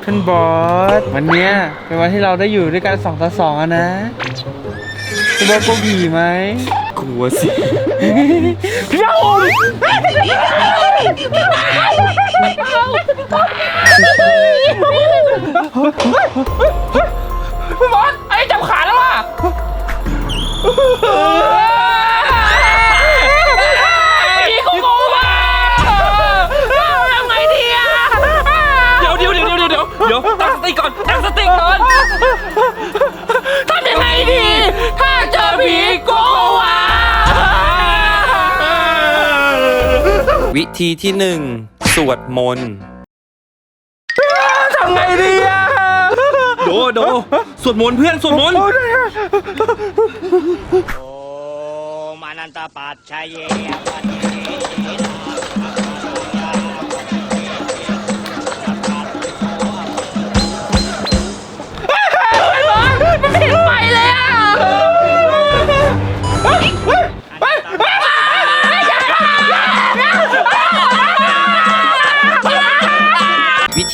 เพื่อนบอสวันเนี้ยเป็นวันที่เราได้อยู่ด้วยกันสองต่อสองอะนะคุณบอสกลัวผีไหมกลัวสิพี่ผมพี่บอสไอ้จับขาแล้วอะ ตั้งสติก่อนตั้งสติก่อนทำยังไงดี ถ้าเจอผีโกโก้วาวิธีที่หนึ่งสวดมนต์ทำไงดีอะโดโดสวดมนต์เพื่อนสวดมนต์โอมานันตปัจชัย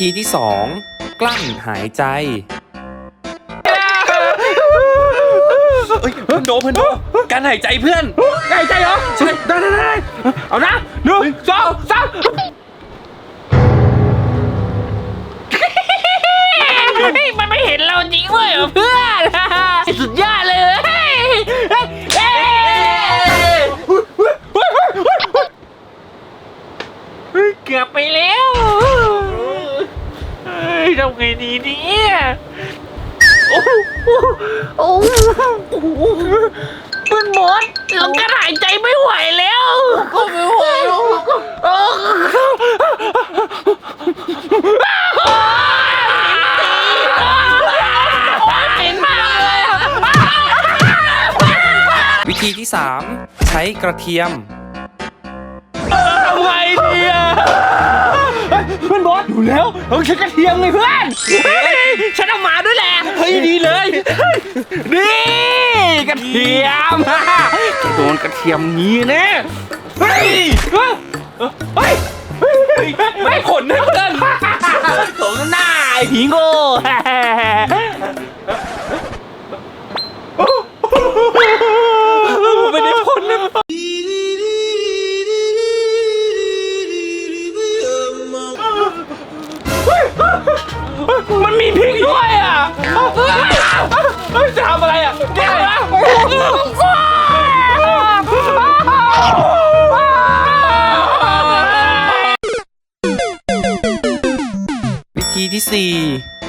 ธีที่สองกลั้นหายใจ เอ้ยเพื่อนโดเพื่อนโดการหายใจเพื่อน หายใจเหรอใช่ได้ได้ได้เอานะหนึ่งสองสาม ทำไงดีเนี่ยโอ้โหโอ้โหมันหมดเราก็หายใจไม่ไหวแล้วก็ไม่ไหวแล้วโอ้เหม็นมากเลยอะวิธีที่สามใช้กระเทียมทำไงดีอะเพื่ อนบอสอยู่แล้วต้องใช้กระเทียมไงเพื่อนเฮ้ยฉันเอามาด้วยแหละเฮ้ยดีเลยนี่กระเทียมจะโดนกระเทียมนี้แน่เฮ้ยเฮ้ยเฮ้ยไม่ขนนะเพื่อนสมหน้าไอ้ผีโง่ มันมีพริกด้วยอะเฮ้ยจะทำอะไรอะแก้วนะวิธีที่สี่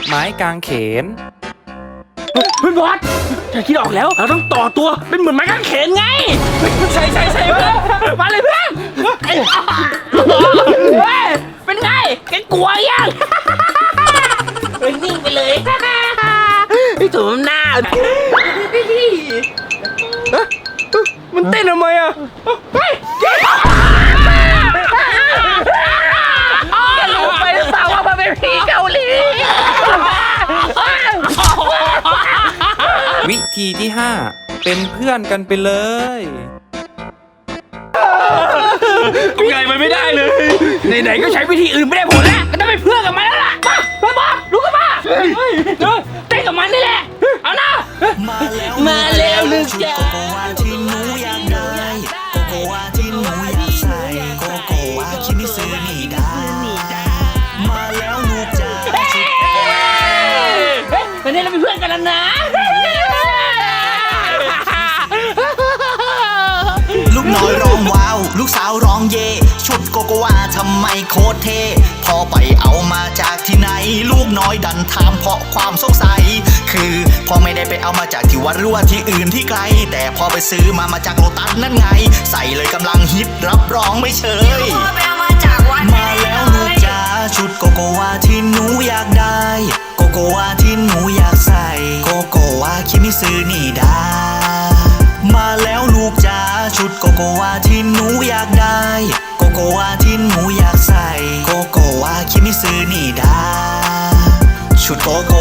ไม้กางเขนเพื่อนบอสฉันคิดออกแล้ว เราต้องต่อตัวเป็นเหมือนไม้กางเขนไง ใช่ใช่ใช่เพื่อนมาเลยเพื่อนเฮ้ยเป็นไงแกกลัวยัง ไอ้ถุมหน้ามันเต้นทำไมอะเฮ้ยแกรู้ไปหรือเปล่าว่ามันเป็นผีเกาหลี วิธีที่ห้าเป็นเพื่อนกันไปเลยไงมันไม่ได้เลย ไหนๆก็ใช้วิธีอื่นไม่ได้ผลแล้วก็ต้องไปเพื่อนกับมัน แล้วนะ ลูกน้อยร้องว้าว ลูกสาวร้องเย่ชุดโกโกวาทำไมโคตรเท่พอไปเอามาจากที่ไหน ลูกน้อยดันถามเพราะความสงสัย คือพอไม่ได้ไปเอามาจากที่วัดหรือว่าที่อื่นที่ไกล แต่พอไปซื้อมามาจากโลตัสนั่นไง ใส่เลยกำลังฮิตรับรองไม่เชย มาแล้วลูกจ๋าชุดโกโกวาที่หนูอยากได้ โกโกวาที่หนูอยากใส่โกโก วาคิมิซึนี่ดา มาแล้วลูกจ๋าชุดโกโกวาที่หนูอยากได้ โกโกวาที่หนูอยากใส่ โกโกวาคิมิซื้อนี่ได้ชุดโกโก